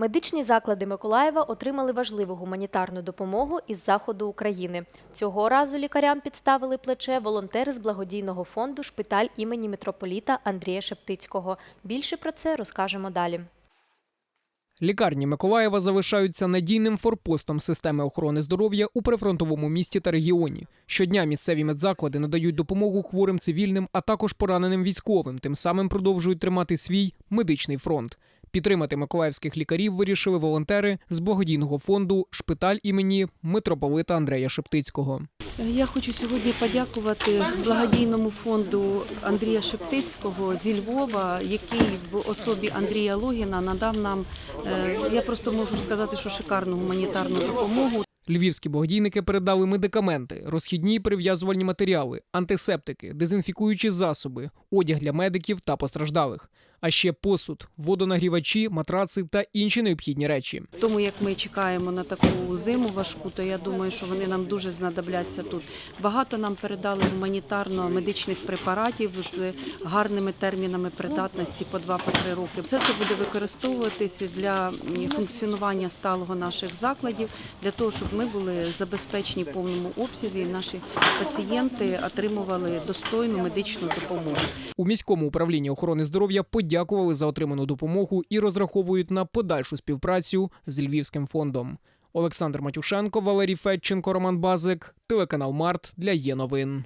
Медичні заклади Миколаєва отримали важливу гуманітарну допомогу із заходу України. Цього разу лікарям підставили плече волонтери з благодійного фонду Шпиталь імені митрополіта Андрія Шептицького. Більше про це розкажемо далі. Лікарні Миколаєва залишаються надійним форпостом системи охорони здоров'я у прифронтовому місті та регіоні. Щодня місцеві медзаклади надають допомогу хворим цивільним, а також пораненим військовим. Тим самим продовжують тримати свій медичний фронт. Підтримати миколаївських лікарів вирішили волонтери з благодійного фонду Шпиталь імені митрополита Андрея Шептицького. Я хочу сьогодні подякувати благодійному фонду Андрія Шептицького зі Львова, який в особі Андрія Логіна надав нам, е, я просто можу сказати, що шикарну гуманітарну допомогу. Львівські благодійники передали медикаменти, розхідні прив'язувальні матеріали, антисептики, дезінфікуючі засоби, одяг для медиків та постраждалих, а ще посуд, водонагрівачі, матраци та інші необхідні речі. Тому як ми чекаємо на таку зиму важку, то я думаю, що вони нам дуже знадобляться тут. Багато нам передали гуманітарно-медичних препаратів з гарними термінами придатності по 2-3 роки. Все це буде використовуватися для функціонування сталого наших закладів, для того, щоб ми були забезпечені в повному обсязі, і наші пацієнти отримували достойну медичну допомогу. У міському управлінні охорони здоров'я подякували за отриману допомогу і розраховують на подальшу співпрацю з Львівським фондом. Олександр Матюшенко, Валерій Федченко, Роман Базик, телеканал Март для є новин.